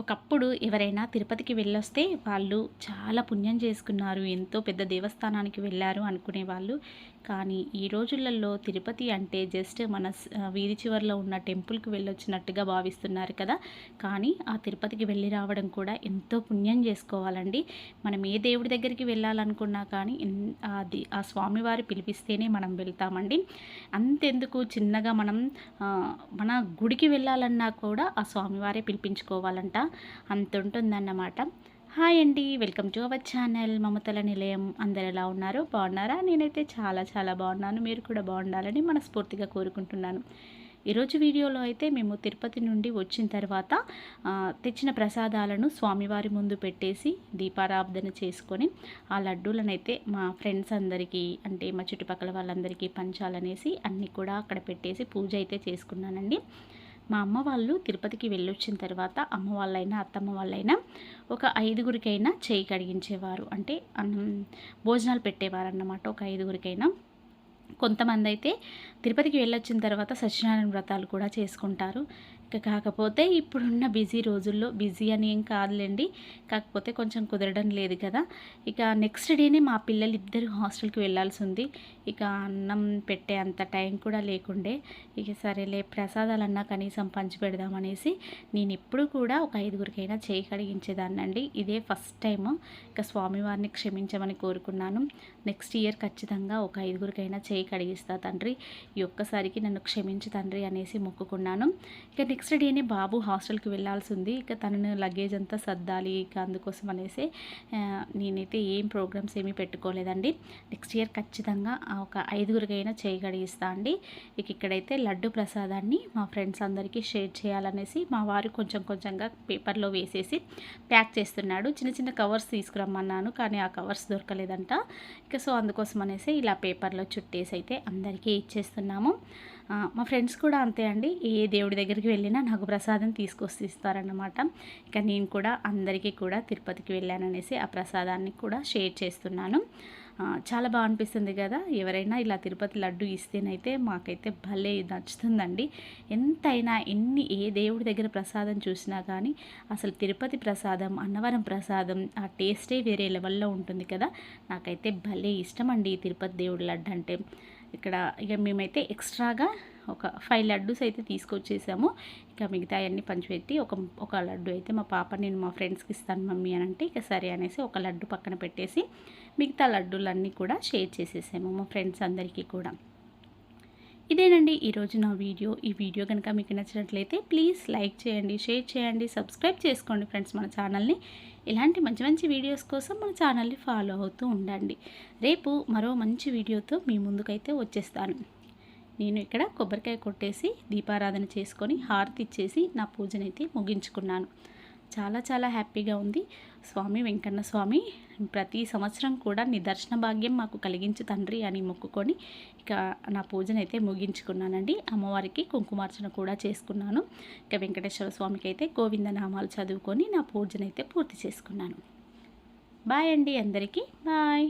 ఒకప్పుడు ఎవరైనా తిరుపతికి వెళ్ళొస్తే వాళ్ళు చాలా పుణ్యం చేసుకున్నారు ఎంతో పెద్ద దేవస్థానానికి వెళ్ళారు అనుకునే వాళ్ళు. కానీ ఈ రోజులలో తిరుపతి అంటే జస్ట్ మన వీధి చివరిలో ఉన్న టెంపుల్కి వెళ్ళొచ్చినట్టుగా భావిస్తున్నారు కదా. కానీ ఆ తిరుపతికి వెళ్ళి రావడం కూడా ఎంతో పుణ్యం చేసుకోవాలండి. మనం ఏ దేవుడి దగ్గరికి వెళ్ళాలనుకున్నా కానీ అది ఆ స్వామివారి పిలిపిస్తేనే మనం వెళ్తామండి. అంతెందుకు చిన్నగా మనం మన గుడికి వెళ్ళాలన్నా కూడా ఆ స్వామివారే పిలిపించుకోవాలంట. అంత ఉంటుందన్నమాట హాయ్ అండి వెల్కమ్ టు అవర్ ఛానల్. మమతల నిలయం అందరు ఎలా ఉన్నారు? బాగున్నారా? నేనైతే చాలా చాలా బాగున్నాను. మీరు కూడా బాగుండాలని మనస్ఫూర్తిగా కోరుకుంటున్నాను. ఈరోజు వీడియోలో అయితే మేము తిరుపతి నుండి వచ్చిన తర్వాత తెచ్చిన ప్రసాదాలను స్వామివారి ముందు పెట్టేసి దీపారాధన చేసుకొని ఆ లడ్డూలను అయితే మా ఫ్రెండ్స్ అందరికీ అంటే మా చుట్టుపక్కల వాళ్ళందరికీ పంచాలనేసి అన్నీ కూడా అక్కడ పెట్టేసి పూజ అయితే చేసుకున్నానండి. మా అమ్మ వాళ్ళు తిరుపతికి వెళ్ళొచ్చిన తర్వాత అమ్మ వాళ్ళైనా అత్తమ్మ వాళ్ళైనా ఒక ఐదుగురికైనా చేయి కడిగించేవారు. అంటే భోజనాలు పెట్టేవారు అన్నమాట ఒక ఐదుగురికైనా. కొంతమంది అయితే తిరుపతికి వెళ్ళొచ్చిన తర్వాత సత్యనారాయణ వ్రతాలు కూడా చేసుకుంటారు. కాకపోతే ఇప్పుడున్న బిజీ రోజుల్లో బిజీ అని ఏం కాదులేండి. కాకపోతే కొంచెం కుదరడం లేదు కదా. ఇక నెక్స్ట్ డేనే మా పిల్లలు ఇద్దరు హాస్టల్కి వెళ్ళాల్సి ఉంది ఇక అన్నం పెట్టే అంత టైం కూడా లేకుండే. ఇక సరేలే ప్రసాదాలన్నా కనీసం పంచి పెడదామనేసి నేను ఎప్పుడు కూడా ఒక ఐదుగురికైనా చేయి కడిగించేదాన్నండి. ఇదే ఫస్ట్ టైం ఇక స్వామివారిని క్షమించమని కోరుకున్నాను. నెక్స్ట్ ఇయర్ ఖచ్చితంగా ఒక ఐదుగురికైనా చేయి కడిగిస్తా తండ్రి. ఈ ఒక్కసారికి నన్ను క్షమించు తండ్రి అనేసి మొక్కుకున్నాను. ఇక నెక్స్ట్ డేనే బాబు హాస్టల్కి వెళ్ళాల్సి ఉంది. ఇక తనను లగేజ్ అంతా సర్దాలి ఇక అందుకోసం అనేసి నేనైతే ఏం ప్రోగ్రామ్స్ ఏమీ పెట్టుకోలేదండి. నెక్స్ట్ ఇయర్ ఖచ్చితంగా ఒక ఐదుగురికైనా చేయి అండి. ఇక ఇక్కడైతే లడ్డు ప్రసాదాన్ని మా ఫ్రెండ్స్ అందరికీ షేర్ చేయాలనేసి మా వారు కొంచెం కొంచెంగా పేపర్లో వేసేసి ప్యాక్ చేస్తున్నాడు. చిన్న చిన్న కవర్స్ తీసుకురమ్మన్నాను కానీ ఆ కవర్స్ దొరకలేదంట. ఇక సో అందుకోసం అనేసి ఇలా పేపర్లో చుట్టేసి అయితే అందరికీ ఇచ్చేస్తున్నాము. మా ఫ్రెండ్స్ కూడా అంతే అండి. ఏ దేవుడి దగ్గరికి వెళ్ళినా నాకు ప్రసాదం తీసుకొచ్చి ఇస్తారన్నమాట. ఇక నేను కూడా అందరికీ కూడా తిరుపతికి వెళ్ళాననేసి ఆ ప్రసాదాన్ని కూడా షేర్ చేస్తున్నాను. చాలా బాగా అనిపిస్తుంది కదా. ఎవరైనా ఇలా తిరుపతి లడ్డు ఇస్తేనైతే మాకైతే భలే నచ్చుతుందండి. ఎంతైనా ఎన్ని ఏ దేవుడి దగ్గర ప్రసాదం చూసినా కానీ అసలు తిరుపతి ప్రసాదం అన్నవరం ప్రసాదం ఆ టేస్టే వేరే లెవెల్లో ఉంటుంది కదా. నాకైతే భలే ఇష్టం అండి ఈ తిరుపతి దేవుడి లడ్డు అంటే. ఇక్కడ ఇక మేమైతే ఎక్స్ట్రాగా ఒక ఫైవ్ లడ్డూస్ అయితే తీసుకొచ్చేసాము. ఇక మిగతా అన్నీ పంచిపెట్టి ఒక ఒక లడ్డు అయితే మా పాప నేను మా ఫ్రెండ్స్కి ఇస్తాను మమ్మీ అని అంటే ఇక సరే అనేసి ఒక లడ్డు పక్కన పెట్టేసి మిగతా లడ్డూలన్నీ కూడా షేర్ చేసేసాము మా ఫ్రెండ్స్ అందరికీ కూడా. ఇదేనండి ఈరోజు నా వీడియో. ఈ వీడియో కనుక మీకు నచ్చినట్లయితే ప్లీజ్ లైక్ చేయండి షేర్ చేయండి సబ్స్క్రైబ్ చేసుకోండి ఫ్రెండ్స్ మన ఛానల్ని. ఇలాంటి మంచి మంచి వీడియోస్ కోసం మన ఛానల్ని ఫాలో అవుతూ ఉండండి. రేపు మరో మంచి వీడియోతో మీ ముందుకైతే వచ్చేస్తాను. నేను ఇక్కడ కొబ్బరికాయ కొట్టేసి దీపారాధన చేసుకొని హారతి ఇచ్చేసి నా పూజనైతే ముగించుకున్నాను. చాలా చాలా హ్యాపీగా ఉంది. స్వామి వెంకన్న స్వామి ప్రతి సంవత్సరం కూడా నిదర్శన భాగ్యం మాకు కలిగించు తండ్రి అని మొక్కుకొని ఇక నా పూజనైతే ముగించుకున్నానండి. అమ్మవారికి కుంకుమార్చన కూడా చేసుకున్నాను. ఇక వెంకటేశ్వర స్వామికి అయితే గోవింద నామాలు చదువుకొని నా పూజనైతే పూర్తి చేసుకున్నాను. బాయ్ అండి అందరికీ. బాయ్.